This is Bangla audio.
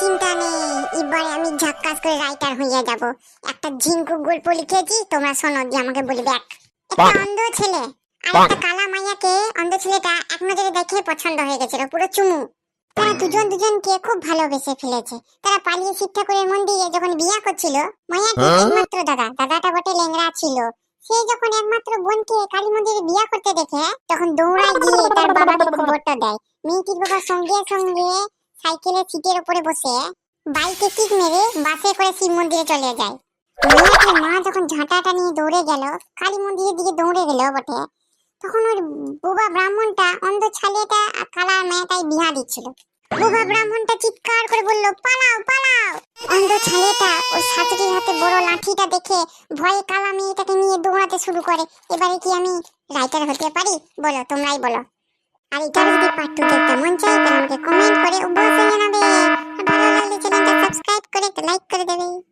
চিন্তা নেই। এবারে আমি ঝাক্কাস করে রাইটার হইয়া যাব। একটা ঝিঙ্কু গল্প লিখেছি তোমরা শোনো দিয়ে আমাকে বলবে এক একটা অন্ধ ছেলে আর একটা কালা মাইয়াকে অন্ধ ছেলেটা এক নজরে দেখে পছন্দ হয়ে গেছিল পুরো চুমু। তারা দুজন দুজনকে খুব ভালোবেসে ফেলেছে। তারা পালিয়ে শিক্ষা করে মন দিয়ে যখন বিয়া করছিল মায়াটি হ্যাঁ? একমাত্র দাদা দাদাটা বটে লেংরা ছিল। সে যখন একমাত্র বোনকে কালী মন্দিরে বিয়া করতে দেখে তখন দৌড়ায় গিয়ে তার বাবাকে খবরটা দেয়। মেয়েটির বাবা সঙ্গে সঙ্গে সাইকেলের সিটের উপরে বসে বাইকে কিক মেরে বাসে করে শিব মন্দিরে চলে যায়। মেয়েটির মা যখন ঝাঁটাটা নিয়ে দৌড়ে গেল, কালী মন্দিরের দিকে দৌড়ে গেল বটে, তখন ওর বুবা ব্রাহ্মণটা অন্ধ কালার মেয়েটাই বিহা দিচ্ছিল। বুবা ব্রাহ্মণটা চিৎকার করে বলল, পালাও পালাও! অন্ধ ওর শাশুড়ির হাতে বড় লাঠিটা দেখে ভয়ে কালা মেয়েটাকে নিয়ে দৌড়াতে শুরু করে। এবারে কি আমি রাইটার হতে পারি? বলো, তোমরাই বলো। আর এটার যদি পার্ট দেখতে মন চাই তাহলে আমাকে WWE.